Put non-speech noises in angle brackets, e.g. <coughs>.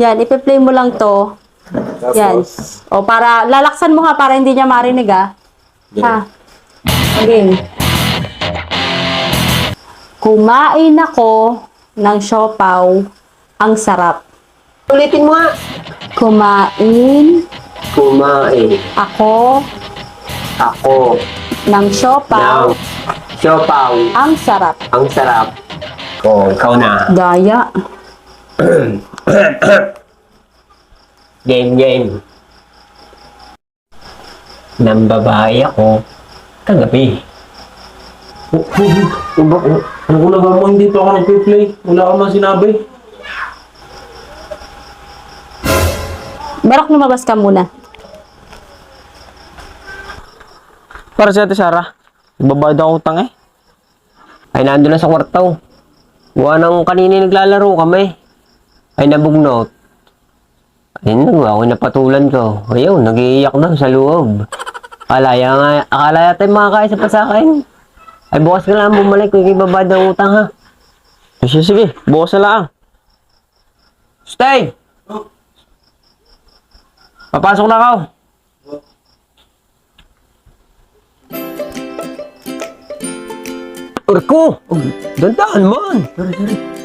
Yan, ipi-play mo lang to. Yan. O para, lalaksan mo ha para hindi niya marinig ah. Ha? Game. Kumain ako ng siopaw. Ang sarap. Ulitin mo nga. Kumain Kumain ako ako ng siopaw. ng siopaw. Ang sarap. Ang sarap. Oh, ikaw na. Gaya. <coughs> Game, game. Nang babae ako kagabi. Oh, oh, oh, ba- oh, ano ko nagawa mo? Hindi pa ako nag-play. Wala ka man sinabi. Barok lumabas ka muna. Para sa ate Sarah. Nagbabayad ako utang eh. Ay, nandun na sa kwarto. Buwan ng kanina naglalaro kami. Ay, nabugnot. Ay, nagawa ko, napatulan ko. Ayun, nagiiyak na sa loob. Akala, ya nga, akala yung makakaisa pa sa akin. Ay, bukas ka lang bumalik kung ibabad ng utang ha. Sige, sige. Bukas na lang. Stay! Papasok na ako. Urko! Dandahan man! Sorry, sorry.